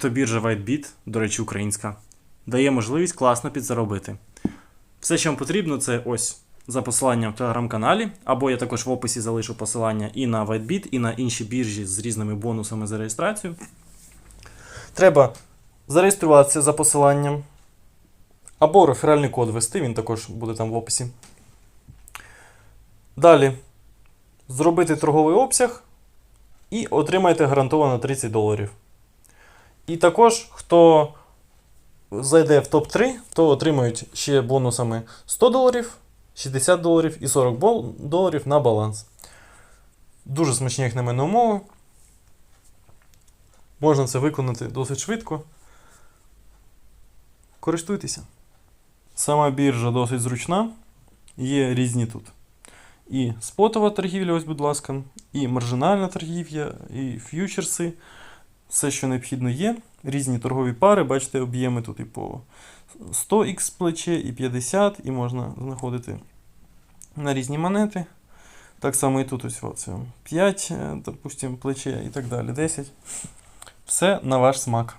Криптобіржа WhiteBit, до речі, українська, дає можливість класно підзаробити. Все, що вам потрібно, це ось за посиланням в телеграм-каналі, або я також в описі залишу посилання і на WhiteBit, і на інші біржі з різними бонусами за реєстрацію. Треба зареєструватися за посиланням. Або реферальний код ввести, він також буде там в описі. Далі зробити торговий обсяг і отримаєте гарантовано 30 доларів. І також, хто зайде в топ-3, то отримають ще бонусами 100 доларів, 60 доларів і 40 доларів на баланс. Дуже смачні, як на мене, умови. Можна це виконати досить швидко. Користуйтеся. Сама біржа досить зручна. Є різні тут. І спотова торгівля, ось, будь ласка, і маржинальна торгівля, і ф'ючерси. Все, що необхідно є. Різні торгові пари, бачите, об'єми тут і по 100х плече, і 50, і можна знаходити на різні монети. Так само і тут ось оце 5, е, допустимо, плече і так далі, 10. Все на ваш смак.